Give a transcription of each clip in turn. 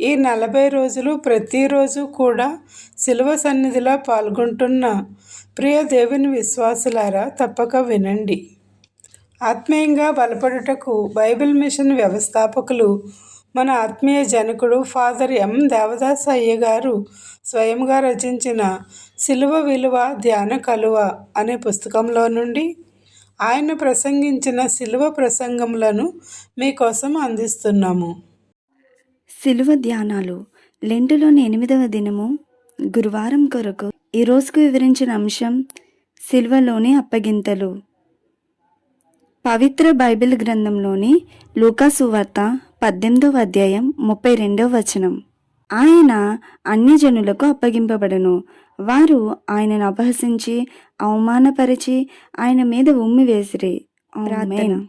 ఈ నలభై రోజులు ప్రతిరోజు కూడా శిలువ సన్నిధిలో పాల్గొంటున్న ప్రియ దేవుని విశ్వాసులారా తప్పక వినండి. ఆత్మీయంగా బలపడుటకు బైబిల్ మిషన్ వ్యవస్థాపకులు మన ఆత్మీయ జనకుడు ఫాదర్ ఎం. దేవదాస్ అయ్య గారు స్వయంగా రచించిన శిలువ విలువ ధ్యాన కలువ అనే పుస్తకంలో నుండి ఆయన ప్రసంగించిన సిలువ ప్రసంగములను మీకోసం అందిస్తున్నాము. సిలువ ధ్యానాలు. లెంటులోని ఎనిమిదవ దినము గురువారం కొరకు ఈ రోజుకు వివరించిన అంశం సిలువలోని అప్పగింతలు. పవిత్ర బైబిల్ గ్రంథంలోని లూకాసు వార్త పద్దెనిమిదవ అధ్యాయం ముప్పై రెండవ వచనం. ఆయన అన్యజనులకు అప్పగింపబడను. వారు ఆయనను అపహసించి అవమానపరిచి ఆయన మీద ఉమ్మి వేసిరి. ప్రార్థన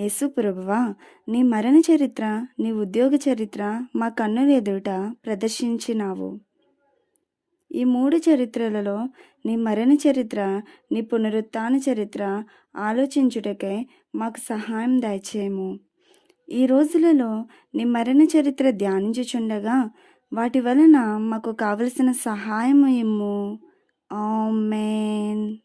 యేసు ప్రభువా నీ మరణ చరిత్ర నీ ఉద్యోగ చరిత్ర మా కన్నుల ఎదుట ప్రదర్శించినావు. ఈ మూడు చరిత్రలలో నీ మరణ చరిత్ర నీ పునరుత్థాన చరిత్ర ఆలోచించుటకై మాకు సహాయం దయచేయము. ఈ రోజులలో నీ మరణ చరిత్ర ధ్యానించుచుండగా వాటి వలన మాకు కావలసిన సహాయం ఇమ్ము. ఆమెన్.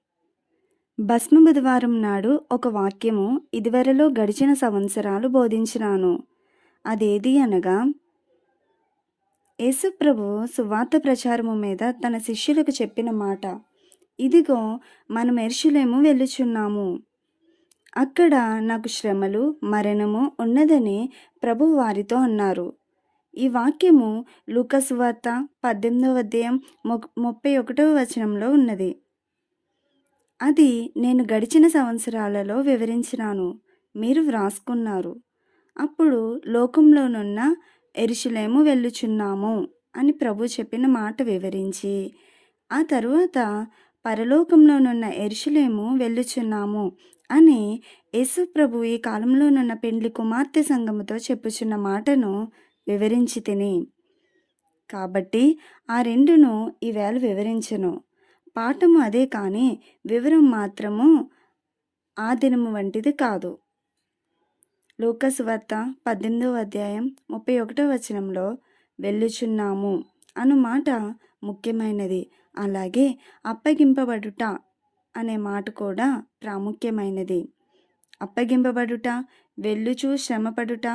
భస్మ బుధవారం నాడు ఒక వాక్యము ఇదివరలో గడిచిన సంవత్సరాలు బోధించినాను. అదేది అనగా యేసుప్రభు సువార్త ప్రచారము మీద తన శిష్యులకు చెప్పిన మాట ఇదిగో మనం ఎర్షులేము వెళ్ళుచున్నాము. అక్కడ నాకు శ్రమలు మరణము ఉన్నదని ప్రభు వారితో అన్నారు. ఈ వాక్యము లూకసువార్త పద్దెనిమిదవ అధ్యాయం ముప్పై ఒకటవ వచనంలో ఉన్నది. అది నేను గడిచిన సంవత్సరాలలో వివరించినాను. మీరు వ్రాసుకున్నారు. అప్పుడు లోకంలోనున్న ఎరుషులేము వెళ్ళుచున్నాము అని ప్రభు చెప్పిన మాట వివరించి ఆ తరువాత పరలోకంలోనున్న ఎరుషులేము వెళ్ళుచున్నాము అని యేసు ప్రభు ఈ కాలంలోనున్న పెండ్లి కుమార్తె సంఘముతో చెప్పుచున్న మాటను వివరించి తిని కాబట్టి ఆ రెండును ఈవేళ వివరించను. పాఠము అదే కానీ వివరం మాత్రము ఆ దినము వంటిది కాదు. లూకస్ వార్త పద్దెనిమిదవ అధ్యాయం ముప్పై ఒకటో వచనంలో వెళ్ళుచున్నాము అను మాట ముఖ్యమైనది. అలాగే అప్పగింపబడుట అనే మాట కూడా ప్రాముఖ్యమైనది. అప్పగింపబడుట వెళ్ళుచు శ్రమపడుట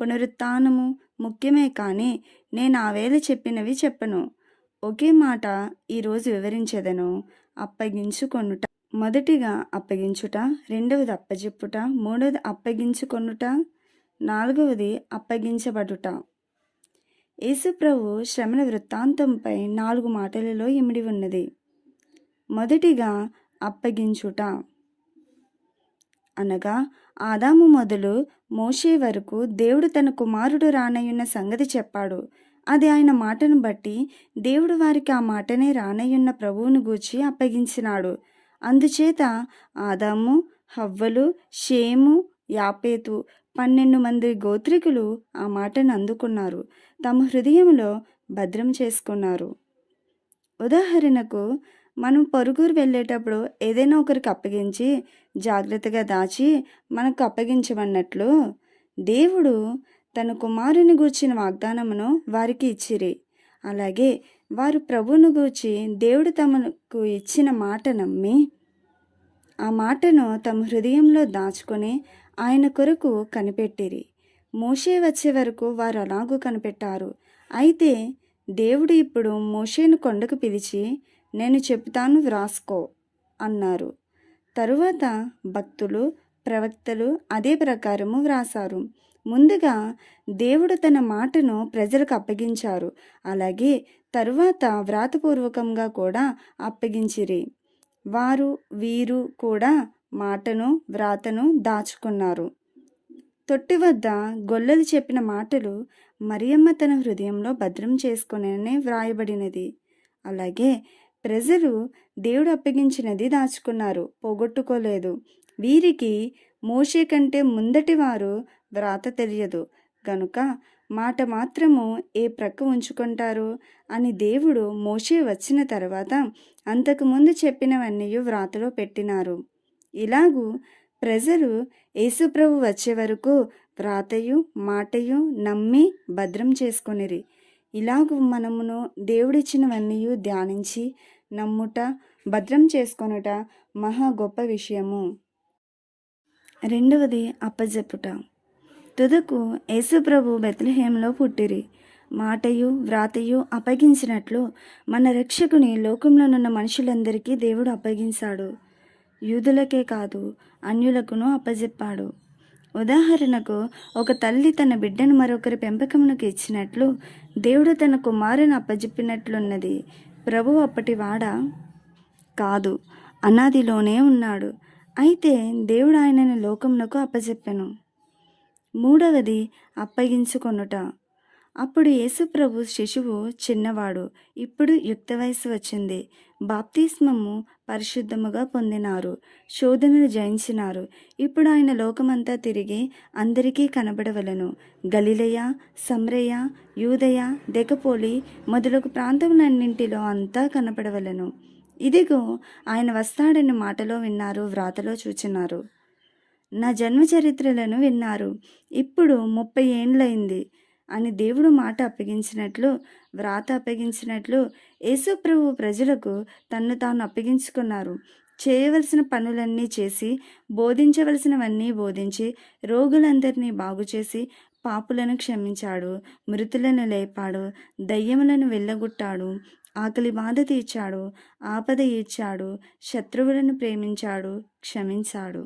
పునరుత్థానము ముఖ్యమే కానీ నేను ఆ వేళ చెప్పినవి చెప్పను. ఒకే మాట ఈరోజు వివరించేదను. అప్పగించుకొనుట. మొదటిగా అప్పగించుట రెండవది అప్పజెప్పుట మూడవది అప్పగించుకొనుట నాలుగవది అప్పగించబడుట. యేసుప్రభు శ్రమణ వృత్తాంతంపై నాలుగు మాటలలో ఇమిడి ఉన్నది. మొదటిగా అప్పగించుట. అనగా ఆదాము మొదలు మోషే వరకు దేవుడు తన కుమారుడు రానయ్యున్న సంగతి చెప్పాడు. అది ఆయన మాటను బట్టి దేవుడు వారికి ఆ మాటనే రానయ్యున్న ప్రభువును గూర్చి అప్పగించినాడు. అందుచేత ఆదాము హవ్వలు షేము యాపేతు పన్నెండు మంది గోత్రికులు ఆ మాటను అందుకున్నారు. తమ హృదయంలో భద్రం చేసుకున్నారు. ఉదాహరణకు మనం పొరుగురు వెళ్ళేటప్పుడు ఏదైనా ఒకరికి అప్పగించి జాగ్రత్తగా దాచి మనకు అప్పగించమన్నట్లు దేవుడు తన కుమారుని గూర్చిన వాగ్దానమును వారికి ఇచ్చిరి. అలాగే వారు ప్రభువును గూర్చి దేవుడు తమకు ఇచ్చిన మాట నమ్మి ఆ మాటను తమ హృదయంలో దాచుకొని ఆయన కొరకు కనిపెట్టిరి. మోషే వచ్చే వరకు వారు అలాగూ కనిపెట్టారు. అయితే దేవుడు ఇప్పుడు మోషేను కొండకు పిలిచి నేను చెప్తాను వ్రాసుకో అన్నారు. తరువాత భక్తులు ప్రవక్తలు అదే ప్రకారము వ్రాసారు. ముందుగా దేవుడు తన మాటను ప్రజలకు అప్పగించారు. అలాగే తరువాత వ్రాతపూర్వకంగా కూడా అప్పగించిరి. వారు వీరు కూడా మాటను వ్రాతను దాచుకున్నారు. తొట్టి వద్ద గొల్లలు చెప్పిన మాటలు మరియమ్మ తన హృదయంలో భద్రం చేసుకునే వ్రాయబడినది. అలాగే ప్రజలు దేవుడు అప్పగించినది దాచుకున్నారు. పోగొట్టుకోలేదు. వీరికి మోషే కంటే ముందటి వారు వ్రాత తెలియదు. గనుక మాట మాత్రము ఏ ప్రక్క ఉంచుకుంటారు? అని దేవుడు మోషే వచ్చిన తర్వాత అంతకుముందు చెప్పినవన్నీ వ్రాతలో పెట్టినారు. ఇలాగూ ప్రజలు యేసుప్రభు వచ్చే వరకు వ్రాతయు మాటయు నమ్మి భద్రం చేసుకొనిరి. ఇలాగ మనమును దేవుడిచ్చినవన్నీ ధ్యానించి నమ్ముట భద్రం చేసుకొనుట మహా గొప్ప విషయము. రెండవది అప్పజెప్పుట. తుదకు యేసుప్రభు బెత్లహేంలో పుట్టిరి. మాటయు వ్రాతయు అప్పగించినట్లు మన రక్షకుని లోకంలోనున్న మనుషులందరికీ దేవుడు అప్పగించాడు. యూదులకే కాదు అన్యులకును అప్పజెప్పాడు. ఉదాహరణకు ఒక తల్లి తన బిడ్డను మరొకరి పెంపకమునకు ఇచ్చినట్లు దేవుడు తన కుమారుని అప్పజెప్పినట్లున్నది. ప్రభు అప్పటి వాడ? కాదు అనాదిలోనే ఉన్నాడు. అయితే దేవుడు ఆయనను లోకమునకు అప్పచెప్పెను మూడవది అప్పగించుకొనుట. అప్పుడు యేసుప్రభు శిశువు చిన్నవాడు ఇప్పుడు యుక్త వయసు వచ్చింది. బాప్తిస్మము పరిశుద్ధముగా పొందినారు శోధనలు జయించినారు. ఇప్పుడు ఆయన లోకమంతా తిరిగి అందరికీ కనబడవలను. గలిలయ సమ్రయ యూదయ దెకపోలి మొదలగు ప్రాంతములన్నింటిలో అంతా కనపడవలను ఇదిగో ఆయన వస్తాడని మాటలో విన్నారు వ్రాతలో చూచినారు. నా జన్మ చరిత్రలను విన్నారు. ఇప్పుడు ముప్పై ఏండ్లయింది అని దేవుడు మాట అప్పగించినట్లు వ్రాత అప్పగించినట్లు యేసుప్రభు ప్రజలకు తన్ను తాను అప్పగించుకున్నారు. చేయవలసిన పనులన్నీ చేసి బోధించవలసినవన్నీ బోధించి రోగులందరినీ బాగు చేసి పాపులను క్షమించాడు మృతులను లేపాడు దయ్యములను వెళ్ళగొట్టాడు ఆకలి బాధ తీర్చాడు ఆపద ఈడ్చాడు శత్రువులను ప్రేమించాడు క్షమించాడు.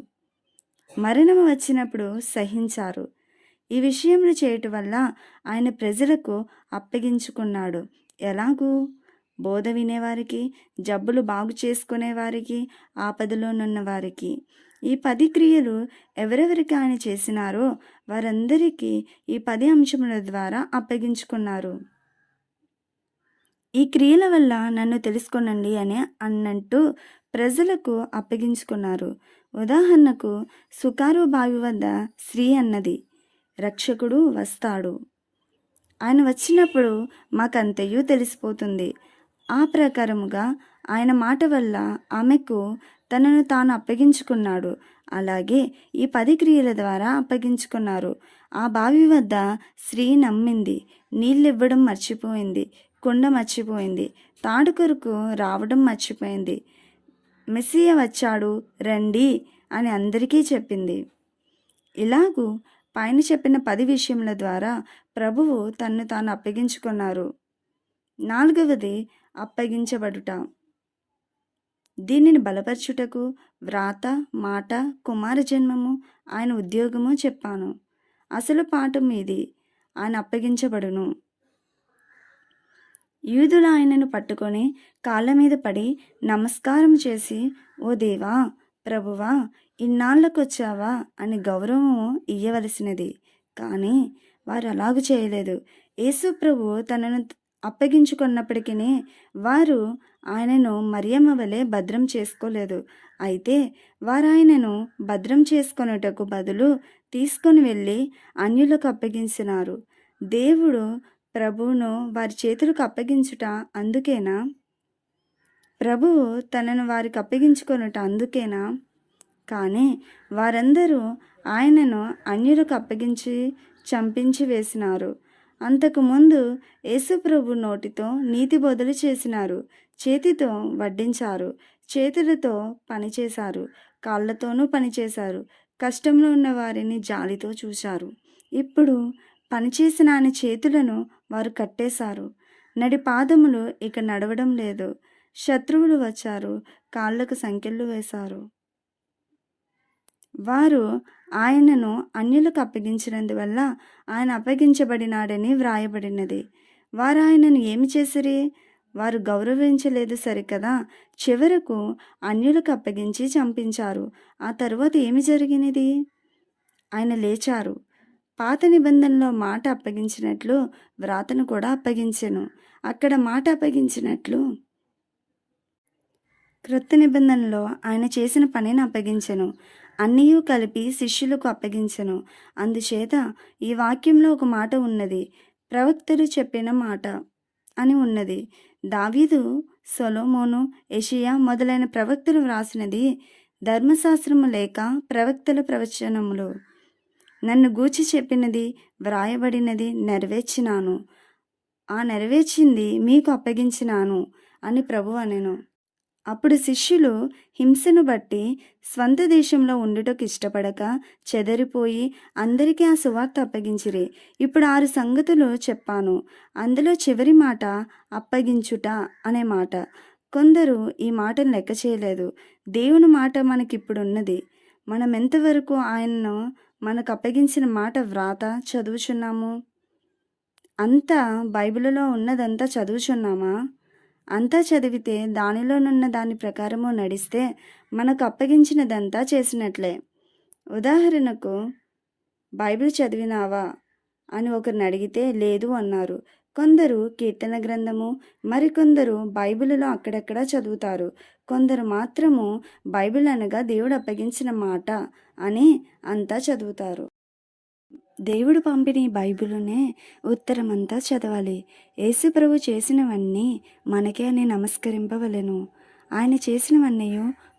మరణం వచ్చినప్పుడు సహించారు. ఈ విషయంలో చేయటం వల్ల ఆయన ప్రజలకు అప్పగించుకున్నాడు. ఎలాగూ? బోధ వినేవారికి జబ్బులు బాగు చేసుకునేవారికి ఆపదలోనున్న వారికి. ఈ పది క్రియలు ఎవరెవరికి ఆయన చేసినారో వారందరికీ ఈ పది అంశముల ద్వారా అప్పగించుకున్నారు. ఈ క్రియల వల్ల నన్ను తెలుసుకొనండి అని అన్నట్టు ప్రజలకు అప్పగించుకున్నారు. ఉదాహరణకు సుకారు బావి వద్ద స్త్రీ అన్నది రక్షకుడు వస్తాడు. ఆయన వచ్చినప్పుడు మాకంతయు తెలిసిపోతుంది. ఆ ప్రకారముగా ఆయన మాట వల్ల ఆమెకు తనను తాను అప్పగించుకున్నాడు. అలాగే ఈ పది క్రియల ద్వారా అప్పగించుకున్నారు. ఆ బావి వద్ద స్త్రీ నమ్మింది. నీళ్ళివ్వడం మర్చిపోయింది. కుండ మర్చిపోయింది. తాడుకొరకు రావడం మర్చిపోయింది. మెస్సియ వచ్చాడు రండి అని అందరికీ చెప్పింది. ఇలాగూ పైన చెప్పిన పది విషయముల ద్వారా ప్రభువు తన్ను తాను అప్పగించుకున్నారు. నాలుగవది అప్పగించబడుట. దీనిని బలపరచుటకు వ్రాత మాట కుమార జన్మము ఆయన ఉద్యోగము చెప్పాను. అసలు పాఠం ఇది ఆయన అప్పగించబడును. యూదులు ఆయనను పట్టుకొని కాళ్ళ మీద పడి నమస్కారం చేసి ఓ దేవా ప్రభువా ఇన్నాళ్ళకొచ్చావా? అని గౌరవం ఇయ్యవలసినది. కానీ వారు అలాగూ చేయలేదు. యేసు ప్రభు తనను అప్పగించుకున్నప్పటికీ వారు ఆయనను మరియమ్మ వలె భద్రం చేసుకోలేదు. అయితే వారు ఆయనను భద్రం చేసుకొనుటకు బదులు తీసుకొని వెళ్ళి అన్యులకు అప్పగించినారు. దేవుడు ప్రభువును వారి చేతులకు అప్పగించుట అందుకేనా? ప్రభువు తనను వారికి అప్పగించుకొనుట అందుకేనా? కానీ వారందరూ ఆయనను అన్యులకు అప్పగించి చంపించి వేసినారు. అంతకుముందు యేసుప్రభు నోటితో నీతి బదులు చేసినారు. చేతితో వడ్డించారు. చేతులతో పనిచేశారు కాళ్ళతోనూ పనిచేశారు కష్టంలో ఉన్న వారిని జాలితో చూశారు. ఇప్పుడు పనిచేసిన ఆయన చేతులను వారు కట్టేశారు. నడి పాదములు ఇక నడవడం లేదు. శత్రువులు వచ్చారు. కాళ్ళకు సంకెళ్ళు వేశారు. వారు ఆయనను అన్యులకు అప్పగించినందువల్ల ఆయన అప్పగించబడినాడని వ్రాయబడినది. వారు ఆయనను ఏమి చేసిరి? వారు గౌరవించలేదు సరికదా? చివరకు అన్యులకు అప్పగించి చంపించారు. ఆ తరువాత ఏమి జరిగినది? ఆయన లేచారు. పాత నిబంధనలో మాట అప్పగించినట్లు వ్రాతను కూడా అప్పగించెను. అక్కడ మాట అప్పగించినట్లు క్రొత్త నిబంధనలో ఆయన చేసిన పనిని అప్పగించెను. అన్నీయూ కలిపి శిష్యులకు అప్పగించెను. అందుచేత ఈ వాక్యంలో ఒక మాట ఉన్నది. ప్రవక్తలు చెప్పిన మాట అని ఉన్నది. దావీదు సొలోమోను ఏషియా మొదలైన ప్రవక్తలు వ్రాసినది ధర్మశాస్త్రము లేక ప్రవక్తల ప్రవచనములు. నన్ను గూర్చి చెప్పినది వ్రాయబడినది నెరవేర్చినాను. ఆ నెరవేర్చింది మీకు అప్పగించినాను అని ప్రభు అనెను. అప్పుడు శిష్యులు హింసను బట్టి స్వంత దేశంలో ఉండుటకు ఇష్టపడక చెదరిపోయి అందరికీ ఆ సువార్త అప్పగించిరి. ఇప్పుడు ఆరు సంగతులు చెప్పాను. అందులో చివరి మాట అప్పగించుట అనే మాట. కొందరు ఈ మాటను లెక్క చేయలేదు. దేవుని మాట మనకిప్పుడున్నది. మనం ఎంతవరకు ఆయనను మనకు అప్పగించిన మాట వ్రాత చదువుచున్నాము. అంతా బైబిల్లో ఉన్నదంతా చదువుచున్నామా? అంతా చదివితే దానిలోనున్న దాని ప్రకారము నడిస్తే మనకు అప్పగించినదంతా చేసినట్లే. ఉదాహరణకు బైబిల్ చదివినావా? అని ఒకరిని అడిగితే లేదు అన్నారు. కొందరు కీర్తన గ్రంథము మరికొందరు బైబిల్లో అక్కడక్కడ చదువుతారు. కొందరు మాత్రము బైబిల్ అనగా దేవుడు అప్పగించిన మాట అని అంతా చదువుతారు. దేవుడు పంపిన ఈ బైబిలునే ఉత్తరమంతా చదవాలి. యేసు ప్రభు చేసినవన్నీ మనకే అని నమస్కరింపవలను. ఆయన చేసినవన్నీ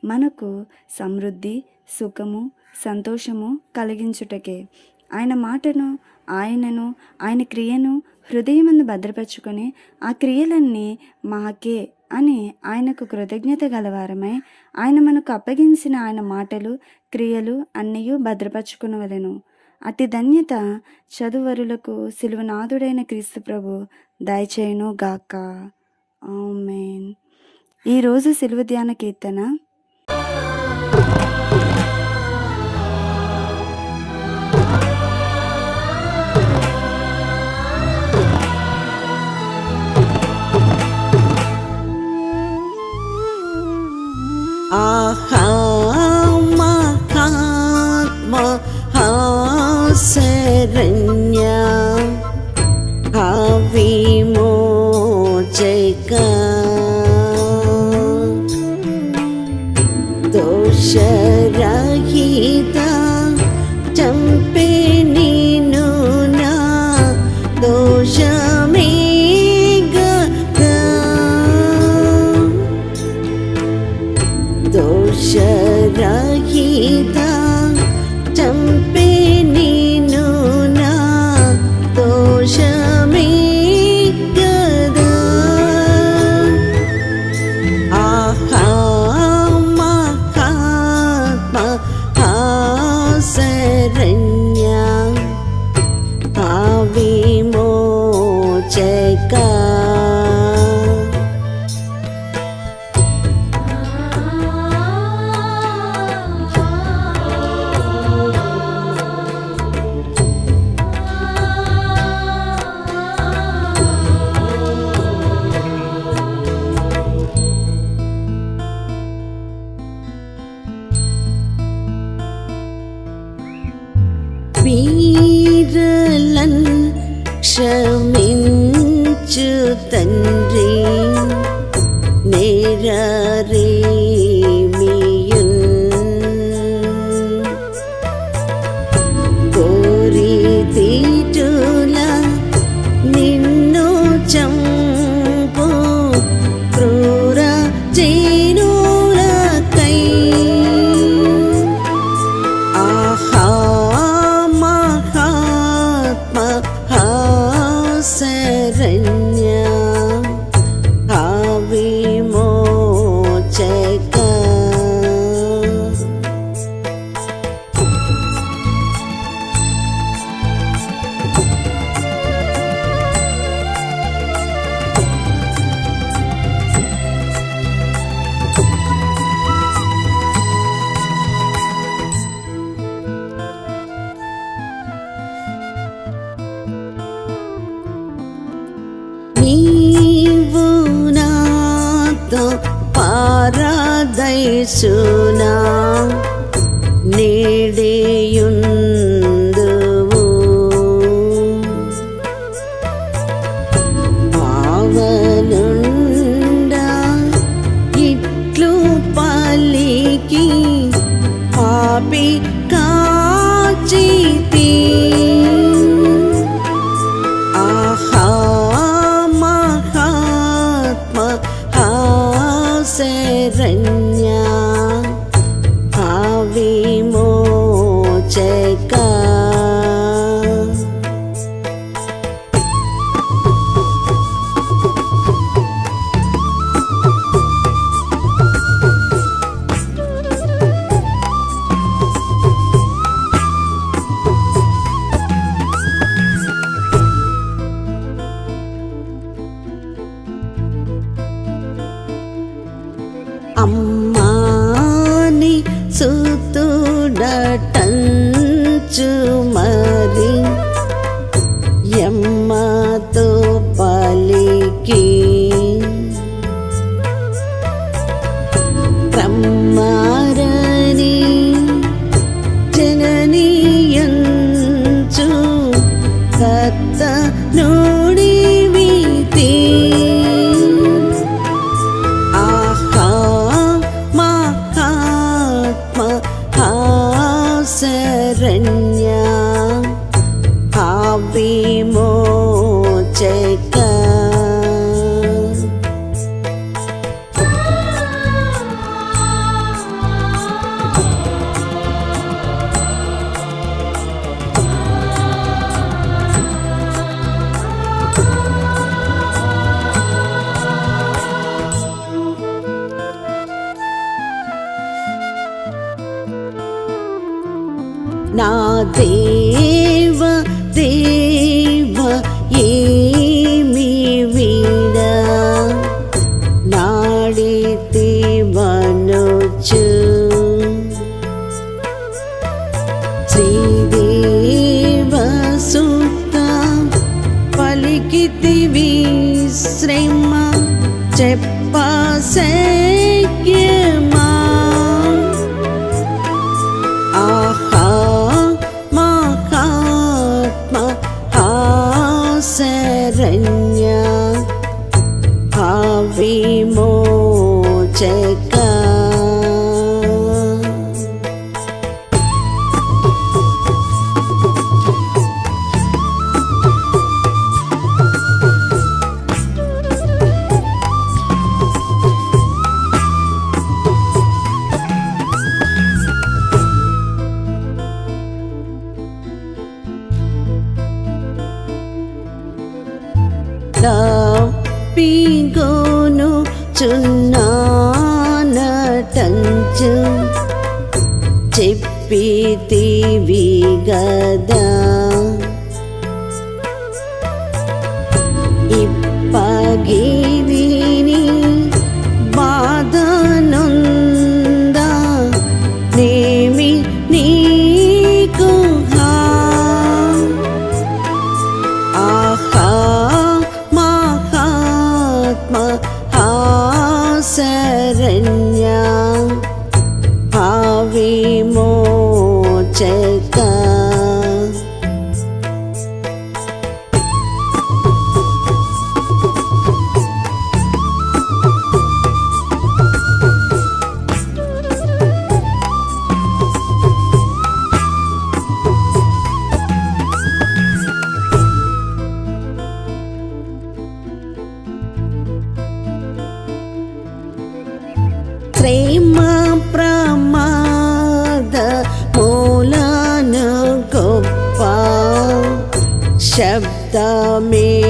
మనకు సమృద్ధి సుఖము సంతోషము కలిగించుటకే. ఆయన మాటను ఆయనను ఆయన క్రియను హృదయమందు భద్రపరుచుకొని ఆ క్రియలన్నీ మాకే అని ఆయనకు కృతజ్ఞత గలవారమై ఆయన మనకు అప్పగించిన ఆయన మాటలు క్రియలు అన్నీ భద్రపరచుకునవలెను. అట్టి ధన్యత చదువరులకు సిలువనాథుడైన క్రీస్తు ప్రభు దయచేయును గాక ఆమెన్ ఈరోజు సిలువ ధ్యాన కీర్తన Ahamakatma Haserin Shema. ஆத்மா ஆசரண் చెప్ప ప్రేమ ప్రమాద మూలన గొప్ప శబ్దమే.